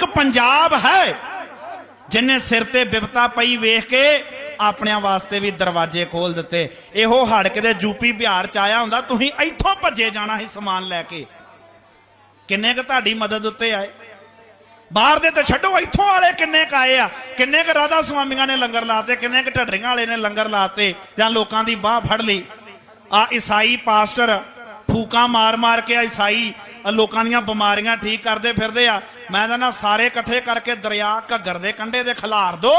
ਇੱਕ ਪੰਜਾਬ ਹੈ ਜਿਨੇ ਸਿਰ ਤੇ ਬਿਪਤਾ ਪਈ ਵੇਖ ਕੇ ਆਪਣਿਆਂ ਵਾਸਤੇ ਵੀ ਦਰਵਾਜ਼ੇ ਖੋਲ ਦਿੱਤੇ। ਇਹੋ ਹੜ ਕਿਤੇ ਯੂਪੀ ਬਿਹਾਰ ਚ ਆਇਆ ਹੁੰਦਾ, ਤੁਸੀਂ ਇੱਥੋਂ ਭੱਜੇ ਜਾਣਾ ਸੀ ਸਮਾਨ ਲੈ ਕੇ। ਕਿੰਨੇ ਕੁ ਤੁਹਾਡੀ ਮਦਦ ਉੱਤੇ ਆਏ? ਬਾਹਰ ਦੇ ਤਾਂ ਛੱਡੋ, ਇੱਥੋਂ ਵਾਲੇ ਕਿੰਨੇ ਕ ਆਏ ਆ? ਕਿੰਨੇ ਕ ਰਾਧਾ ਸੁਆਮੀਆਂ ਨੇ ਲੰਗਰ ਲਾਤੇ ਕਿੰਨੇ ਕ ਢੱਡਰੀਆਂ ਵਾਲੇ ਨੇ ਲੰਗਰ ਲਾਤੇ ਜਾਂ ਲੋਕਾਂ ਦੀ ਬਾਹ ਫੜ ਲਈ? ਆ ਈਸਾਈ ਪਾਸਟਰ ਫੂਕਾਂ ਮਾਰ-ਮਾਰ ਕੇ ਈਸਾਈ ਲੋਕਾਂ ਦੀਆਂ ਬਿਮਾਰੀਆਂ ਠੀਕ ਕਰਦੇ ਫਿਰਦੇ ਆ। ਮੈਂ ਤਾਂ ਨਾ ਸਾਰੇ ਇਕੱਠੇ ਕਰਕੇ ਦਰਿਆ ਘੱਗਰ ਦੇ ਕੰਢੇ ਤੇ ਖਿਲਾਰ ਦੋ।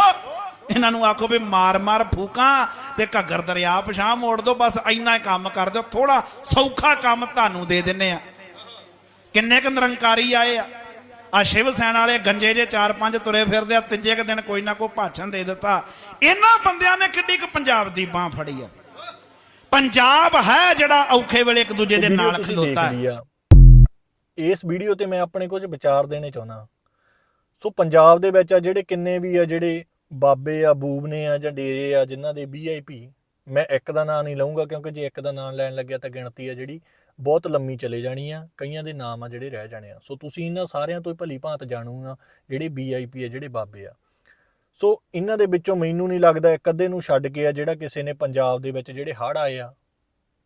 ਇਹਨਾਂ ਨੂੰ ਆਖੋ ਵੀ ਮਾਰ-ਮਾਰ ਫੂਕਾਂ ਤੇ ਘੱਗਰ ਦਰਿਆ ਪਛਾਂ ਮੋੜ ਦੋ। ਬਸ ਇੰਨਾ ਹੀ ਕੰਮ ਕਰ ਦਿਓ। ਥੋੜਾ ਸੌਖਾ ਕੰਮ ਤੁਹਾਨੂੰ ਦੇ ਦਿੰਨੇ ਆ। ਕਿੰਨੇ ਕੁ ਨਿਰੰਕਾਰੀ ਆਏ ਆ। ਆ ਸ਼ਿਵ ਸੈਨਾ ਵਾਲੇ ਗੰਜੇ ਜੇ ਚਾਰ ਪੰਜ ਤੁਰੇ ਫਿਰਦੇ ਆ। ਤੀਜੇ ਕੁ ਦਿਨ ਕੋਈ ਨਾ ਕੋਈ ਭਾਸ਼ਣ ਦੇ ਦਿੱਤਾ। ਇਹਨਾਂ ਬੰਦਿਆਂ ਨੇ ਕਿੱਡੀ ਕੁ ਪੰਜਾਬ ਦੀ ਬਾਹ ਫੜੀ ਆ। ਪੰਜਾਬ ਹੈ ਜਿਹੜਾ ਔਖੇ ਵੇਲੇ ਇੱਕ ਦੂਜੇ ਦੇ ਨਾਲ ਖਲੋਤਾ ਹੈ। ਇਸ ਵੀਡੀਓ ਤੇ ਮੈਂ ਆਪਣੇ ਕੁਝ ਵਿਚਾਰ ਦੇਣੇ ਚਾਹੁੰਦਾ ਸੋ ਪੰਜਾਬ ਦੇ ਵਿੱਚ ਆ ਜਿਹੜੇ ਕਿੰਨੇ ਵੀ ਆ ਜਿਹੜੇ ਬਾਬੇ ਆ, ਬੂਬ ਨੇ ਆ ਜਾਂ ਡੇਰੇ ਆ, ਜਿਨ੍ਹਾਂ ਦੇ ਵੀਆਈਪੀ ਮੈਂ ਇੱਕ ਦਾ ਨਾਂ ਨਹੀਂ ਲਵਾਂਗਾ ਕਿਉਂਕਿ ਜੇ ਇੱਕ ਦਾ ਨਾਂ ਲੈਣ ਲੱਗਿਆ ਤਾਂ ਗਿਣਤੀ ਆ ਜਿਹੜੀ ਬਹੁਤ ਲੰਮੀ ਚਲੇ ਜਾਣੀ ਆ, ਕਈਆਂ ਦੇ ਨਾਮ ਆ ਜਿਹੜੇ ਰਹਿ ਜਾਣੇ ਆ। ਸੋ ਤੁਸੀਂ ਇਹਨਾਂ ਸਾਰਿਆਂ ਤੋਂ ਹੀ ਭਲੀ ਭਾਂਤ ਜਾਣੂ ਆ ਜਿਹੜੇ ਵੀਆਈਪੀ ਆ, ਜਿਹੜੇ ਬਾਬੇ ਆ। ਸੋ ਇਹਨਾਂ ਦੇ ਵਿੱਚੋਂ ਮੈਨੂੰ ਨਹੀਂ ਲੱਗਦਾ ਇੱਕ ਅੱਧੇ ਨੂੰ ਛੱਡ ਕੇ ਆ ਜਿਹੜਾ ਕਿਸੇ ਨੇ ਪੰਜਾਬ ਦੇ ਵਿੱਚ ਜਿਹੜੇ ਹੜ੍ਹ ਆਏ ਆ,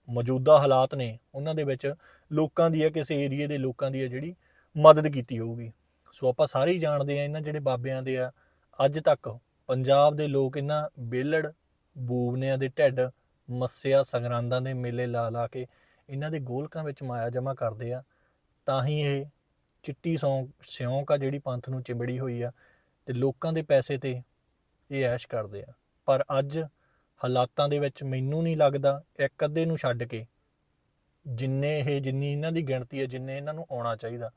ਮੌਜੂਦਾ ਹਾਲਾਤ ਨੇ, ਉਹਨਾਂ ਦੇ ਵਿੱਚ ਲੋਕਾਂ ਦੀ ਆ, ਕਿਸੇ ਏਰੀਏ ਦੇ ਲੋਕਾਂ ਦੀ ਆ ਜਿਹੜੀ ਮਦਦ ਕੀਤੀ ਹੋਊਗੀ। ਸੋ ਆਪਾਂ ਸਾਰੇ ਹੀ ਜਾਣਦੇ ਆ ਇਹਨਾਂ ਜਿਹੜੇ ਬਾਬਿਆਂ ਦੇ ਆ, ਅੱਜ ਤੱਕ ਪੰਜਾਬ ਦੇ ਲੋਕ ਇਹਨਾਂ ਬੇਲੜ ਬੂਬਨਿਆਂ ਦੇ ਢਿੱਡ, ਮੱਸਿਆ ਸੰਗਰਾਂਦਾਂ ਦੇ ਮੇਲੇ ਲਾ ਲਾ ਕੇ ਇਹਨਾਂ ਦੇ ਗੋਲਕਾਂ ਵਿੱਚ ਮਾਇਆ ਜਮਾ ਕਰਦੇ ਆ, ਤਾਂ ਹੀ ਇਹ ਚਿੱਟੀ ਸੌਂ, ਸਿਉਂਕ ਆ ਜਿਹੜੀ ਪੰਥ ਨੂੰ ਚਿੰਬੜੀ ਹੋਈ ਆ ਤੇ ਲੋਕਾਂ ਦੇ ਪੈਸੇ ਤੇ ਇਹ ਐਸ਼ ਕਰਦੇ ਆ। ਪਰ ਅੱਜ ਹਾਲਾਤਾਂ ਦੇ ਵਿੱਚ ਮੈਨੂੰ ਨਹੀਂ ਲੱਗਦਾ ਇੱਕ ਅੱਧੇ ਨੂੰ ਛੱਡ ਕੇ ਜਿੰਨੇ ਇਹ ਜਿੰਨੀ ਇਹਨਾਂ ਦੀ ਗਿਣਤੀ ਹੈ, ਜਿੰਨੇ ਇਹਨਾਂ ਨੂੰ ਆਉਣਾ ਚਾਹੀਦਾ।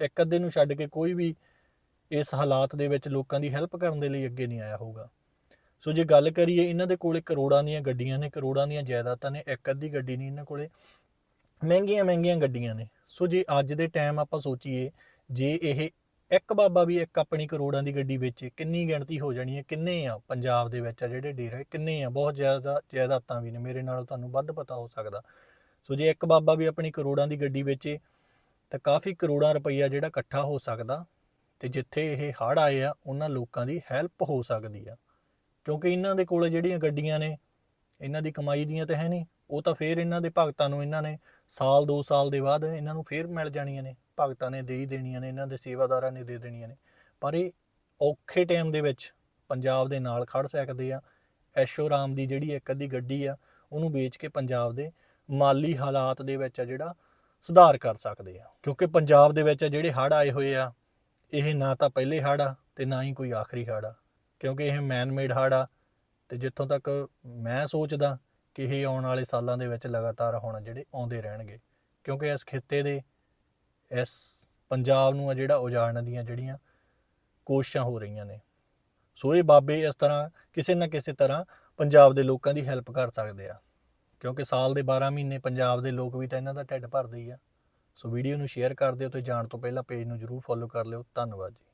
ਇੱਕ ਅੱਧੇ ਨੂੰ ਛੱਡ ਕੇ ਕੋਈ ਵੀ ਇਸ ਹਾਲਾਤ ਦੇ ਵਿੱਚ ਲੋਕਾਂ ਦੀ ਹੈਲਪ ਕਰਨ ਦੇ ਲਈ ਅੱਗੇ ਨਹੀਂ ਆਇਆ ਹੋਊਗਾ। ਸੋ ਜੇ ਗੱਲ ਕਰੀਏ, ਇਹਨਾਂ ਦੇ ਕੋਲੇ ਕਰੋੜਾਂ ਦੀਆਂ ਗੱਡੀਆਂ ਨੇ, ਕਰੋੜਾਂ ਦੀਆਂ ਜਾਇਦਾਦਾਂ ਨੇ, ਇੱਕ ਅੱਧੀ ਗੱਡੀ ਨਹੀਂ ਇਹਨਾਂ ਕੋਲੇ। ਮਹਿੰਗੀਆਂ ਮਹਿੰਗੀਆਂ ਗੱਡੀਆਂ ਨੇ। ਸੋ ਜੇ ਅੱਜ ਦੇ ਟਾਈਮ ਆਪਾਂ ਸੋਚੀਏ, ਜੇ ਇਹ ਇੱਕ ਬਾਬਾ ਵੀ ਇੱਕ ਆਪਣੀ ਕਰੋੜਾਂ ਦੀ ਗੱਡੀ ਵੇਚੇ, ਕਿੰਨੀ ਗਿਣਤੀ ਹੋ ਜਾਣੀ ਹੈ, ਕਿੰਨੇ ਆ ਪੰਜਾਬ ਦੇ ਵਿੱਚ ਆ ਜਿਹੜੇ ਡੇਰੇ, ਕਿੰਨੇ ਆ, ਬਹੁਤ ਜ਼ਿਆਦਾ ਜਾਇਦਾਦਾਂ ਵੀ ਨੇ, ਮੇਰੇ ਨਾਲ ਤੁਹਾਨੂੰ ਵੱਧ ਪਤਾ ਹੋ ਸਕਦਾ। ਸੋ ਜੇ ਇੱਕ ਬਾਬਾ ਵੀ ਆਪਣੀ ਕਰੋੜਾਂ ਦੀ ਗੱਡੀ ਵੇਚੇ, ਤਾਂ ਕਾਫੀ ਕਰੋੜਾਂ ਰੁਪਈਆ ਜਿਹੜਾ ਇਕੱਠਾ ਹੋ ਸਕਦਾ ਤੇ ਜਿੱਥੇ ਇਹ ਹੜ੍ਹ ਆਏ ਆ, ਉਹਨਾਂ ਲੋਕਾਂ ਦੀ ਹੈਲਪ ਹੋ ਸਕਦੀ ਆ। ਕਿਉਂਕਿ ਇਹਨਾਂ ਦੇ ਕੋਲ ਜਿਹੜੀਆਂ ਗੱਡੀਆਂ ਨੇ, ਇਹਨਾਂ ਦੀ ਕਮਾਈ ਦੀਆਂ ਤਾਂ ਹੈ ਨਹੀਂ, ਉਹ ਤਾਂ ਫੇਰ ਇਹਨਾਂ ਦੇ ਭਗਤਾਂ ਨੂੰ ਇਹਨਾਂ ਨੇ ਸਾਲ 2 ਸਾਲ ਦੇ ਬਾਅਦ ਇਹਨਾਂ ਨੂੰ ਫੇਰ ਮਿਲ ਜਾਣੀਆਂ ਨੇ। ਭਗਤਾਂ ਨੇ ਦੇ ਹੀ ਦੇਣੀਆਂ ਨੇ, ਇਹਨਾਂ ਦੇ ਸੇਵਾਦਾਰਾਂ ਨੇ ਦੇ ਦੇਣੀਆਂ ਨੇ। ਪਰ ਇਹ ਔਖੇ ਟਾਈਮ ਦੇ ਵਿੱਚ ਪੰਜਾਬ ਦੇ ਨਾਲ ਖੜ ਸਕਦੇ ਆ। ਐਸ਼ੋ ਰਾਮ ਦੀ ਜਿਹੜੀ ਇੱਕ ਅੱਧੀ ਗੱਡੀ ਆ, ਉਹਨੂੰ ਵੇਚ ਕੇ ਪੰਜਾਬ ਦੇ ਮਾਲੀ ਹਾਲਾਤ ਦੇ ਵਿੱਚ ਆ ਜਿਹੜਾ ਸੁਧਾਰ ਕਰ ਸਕਦੇ ਆ। ਕਿਉਂਕਿ ਪੰਜਾਬ ਦੇ ਵਿੱਚ ਜਿਹੜੇ ਹੜ੍ਹ ਆਏ ਹੋਏ ਆ, ਇਹ ਨਾ ਤਾਂ ਪਹਿਲੇ ਹੜ੍ਹ ਆ ਤੇ ਨਾ ਹੀ ਕੋਈ ਆਖਰੀ ਹੜ੍ਹ ਆ। ਕਿਉਂਕਿ ਇਹ ਮੈਨ ਮੇਡ ਹੜ੍ਹ ਆ ਤੇ ਜਿੱਥੋਂ ਤੱਕ ਮੈਂ ਸੋਚਦਾ ਕਿ ਇਹ ਆਉਣ ਵਾਲੇ ਸਾਲਾਂ ਦੇ ਵਿੱਚ ਲਗਾਤਾਰ ਹੁਣ ਜਿਹੜੇ ਆਉਂਦੇ ਰਹਿਣਗੇ। ਕਿਉਂਕਿ ਇਸ ਖਿੱਤੇ ਦੇ, ਇਸ ਪੰਜਾਬ ਨੂੰ ਆ ਜਿਹੜਾ ਉਜਾੜਨ ਦੀਆਂ ਜਿਹੜੀਆਂ ਕੋਸ਼ਿਸ਼ਾਂ ਹੋ ਰਹੀਆਂ ਨੇ। ਸੋ ਇਹ ਬਾਬੇ ਇਸ ਤਰ੍ਹਾਂ ਕਿਸੇ ਨਾ ਕਿਸੇ ਤਰ੍ਹਾਂ ਪੰਜਾਬ ਦੇ ਲੋਕਾਂ ਦੀ ਹੈਲਪ ਕਰ ਸਕਦੇ ਆ। ਕਿਉਂਕਿ ਸਾਲ ਦੇ 12 ਮਹੀਨੇ ਪੰਜਾਬ ਦੇ ਲੋਕ ਵੀ ਤਾਂ ਇਹਨਾਂ ਦਾ ਢਿੱਡ ਭਰਦੇ ਹੀ ਆ। ਸੋ ਵੀਡੀਓ ਨੂੰ ਸ਼ੇਅਰ ਕਰ ਦਿਓ ਤੇ ਜਾਣ ਤੋਂ ਪਹਿਲਾਂ ਪੇਜ ਨੂੰ ਜਰੂਰ ਫੋਲੋ ਕਰ ਲਿਓ। ਧੰਨਵਾਦ ਜੀ।